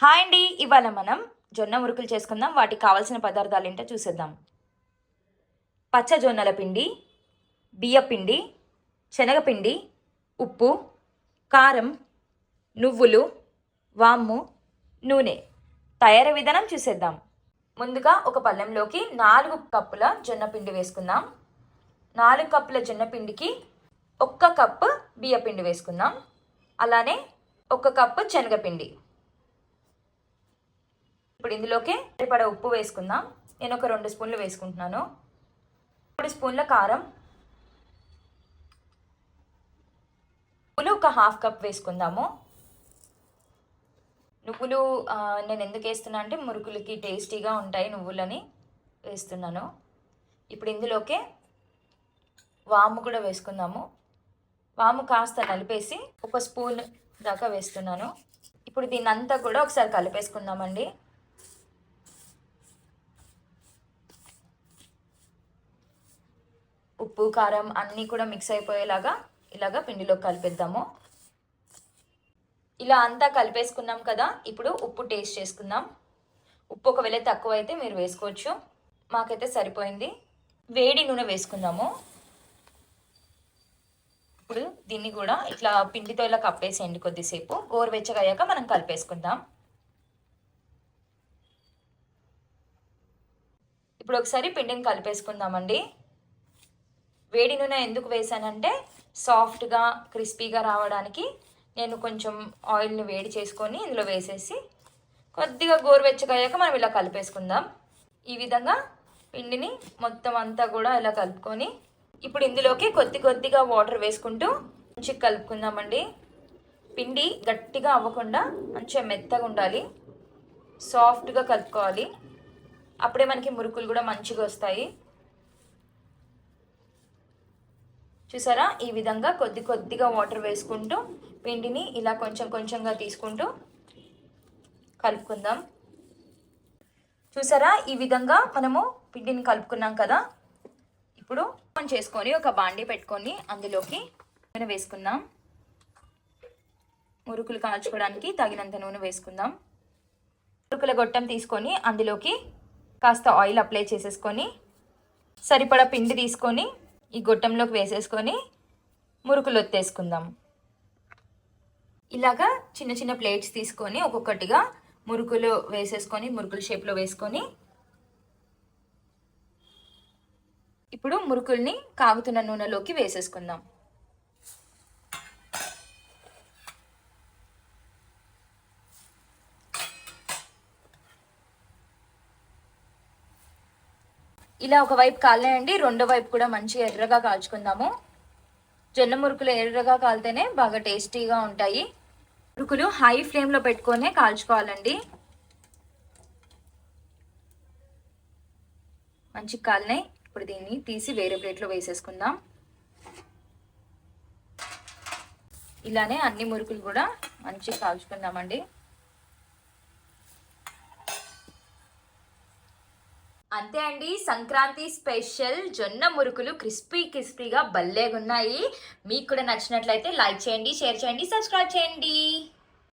Hi అండి ఇవాళ మనం జొన్న మురుకులు చేసుకుందాం. వాటికి కావాల్సిన పదార్థాలు ఏంటో చూసేద్దాం. పచ్చ జొన్నల పిండి బియ్య పిండి శనగపిండి ఉప్పు కారం నువ్వులు వాము నూనె. తయారీ విధానం చూసేద్దాం. ముందుగా ఒక పళ్ళెంలోకి నాలుగు కప్పుల జొన్న పిండి వేసుకుందాం. నాలుగు కప్పుల జొన్న పిండికి ఒక్క కప్పు బియ్య పిండి వేసుకుందాం. అలానే ఒక కప్పు శనగపిండి. ఇప్పుడు ఇందులోకి సరిపడ ఉప్పు వేసుకుందాం. నేను ఒక రెండు స్పూన్లు వేసుకుంటున్నాను. మూడు స్పూన్ల కారం. నువ్వులు ఒక హాఫ్ కప్ వేసుకుందాము. నువ్వులు నేను ఎందుకు వేస్తున్నా అంటే మురుకులకి టేస్టీగా ఉంటాయి నువ్వులని వేస్తున్నాను. ఇప్పుడు ఇందులోకే వాము కూడా వేసుకుందాము. వాము కాస్త నలిపేసి ఒక స్పూన్ దాకా వేస్తున్నాను. ఇప్పుడు దీన్నంతా కూడా ఒకసారి కలిపేసుకుందామండి. ఉప్పు కారం అన్నీ కూడా మిక్స్ అయిపోయేలాగా ఇలాగా పిండిలో కలిపేద్దాము. ఇలా అంతా కలిపేసుకున్నాం కదా ఇప్పుడు ఉప్పు టేస్ట్ చేసుకుందాం. ఉప్పు ఒకవేళ తక్కువ అయితే మీరు వేసుకోవచ్చు. మాకైతే సరిపోయింది. వేడి నూనె వేసుకుందాము. ఇప్పుడు దీన్ని కూడా ఇట్లా పిండితో ఇలా కప్పేసేయండి కొద్దిసేపు. గోరువెచ్చగా అయ్యాక మనం కలిపేసుకుందాం. ఇప్పుడు ఒకసారి పిండిని కలిపేసుకుందామండి. వేడి నూనె ఎందుకు వేసానంటే సాఫ్ట్గా క్రిస్పీగా రావడానికి నేను కొంచెం ఆయిల్ని వేడి చేసుకొని ఇందులో వేసేసి కొద్దిగా గోరువెచ్చగా అయ్యాక మనం ఇలా కలిపేసుకుందాం. ఈ విధంగా పిండిని మొత్తం అంతా కూడా ఇలా కలుపుకొని ఇప్పుడు ఇందులోకి కొద్ది కొద్దిగా వాటర్ వేసుకుంటూ మంచిగా కలుపుకుందామండి. పిండి గట్టిగా అవ్వకుండా మంచిగా మెత్తగా ఉండాలి. సాఫ్ట్గా కలుపుకోవాలి. అప్పుడే మనకి మురుకులు కూడా మంచిగా వస్తాయి. చూసారా? ఈ విధంగా కొద్ది కొద్దిగా వాటర్ వేసుకుంటూ పిండిని ఇలా కొంచెం కొంచెంగా తీసుకుంటూ కలుపుకుందాం. చూసారా? ఈ విధంగా మనము పిండిని కలుపుకున్నాం కదా? ఇప్పుడు మనం చేసుకొని ఒక బాండి పెట్టుకొని అందులోకి నూనె వేసుకుందాం. మురుకులు కాల్చుకోవడానికి తగినంత నూనె వేసుకుందాం. మురుకుల గొట్టం తీసుకొని అందులోకి కాస్త ఆయిల్ అప్లై చేసేసుకొని సరిపడా పిండి తీసుకొని ఈ గొట్టంలోకి వేసేసుకొని మురుకులు ఒత్తేసుకుందాం. ఇలాగా చిన్న చిన్న ప్లేట్స్ తీసుకొని ఒక్కొక్కటిగా మురుకులు వేసేసుకొని మురుకుల షేప్లో వేసుకొని ఇప్పుడు మురుకుల్ని కాగుతున్న నూనెలోకి వేసేసుకుందాం. ఇలా ఒక వైపు కాలేయండి రెండో వైపు కూడా మంచి ఎర్రగా కాల్చుకుందాము. జొన్న మురుకులు ఎర్రగా కాలితేనే బాగా టేస్టీగా ఉంటాయి. మురుకులు హై ఫ్లేమ్లో పెట్టుకొనే కాల్చుకోవాలండి. మంచి కాలినాయి. ఇప్పుడు దీన్ని తీసి వేరే ప్లేట్లో వేసేసుకుందాం. ఇలానే అన్ని మురుకులు కూడా మంచిగా కాల్చుకుందామండి. అంతే అండి. సంక్రాంతి స్పెషల్ జొన్న మురుకులు క్రిస్పీ క్రిస్పీగా భలేగున్నాయి. మీకు కూడా నచ్చినట్లయితే లైక్ చేయండి షేర్ చేయండి సబ్స్క్రైబ్ చేయండి.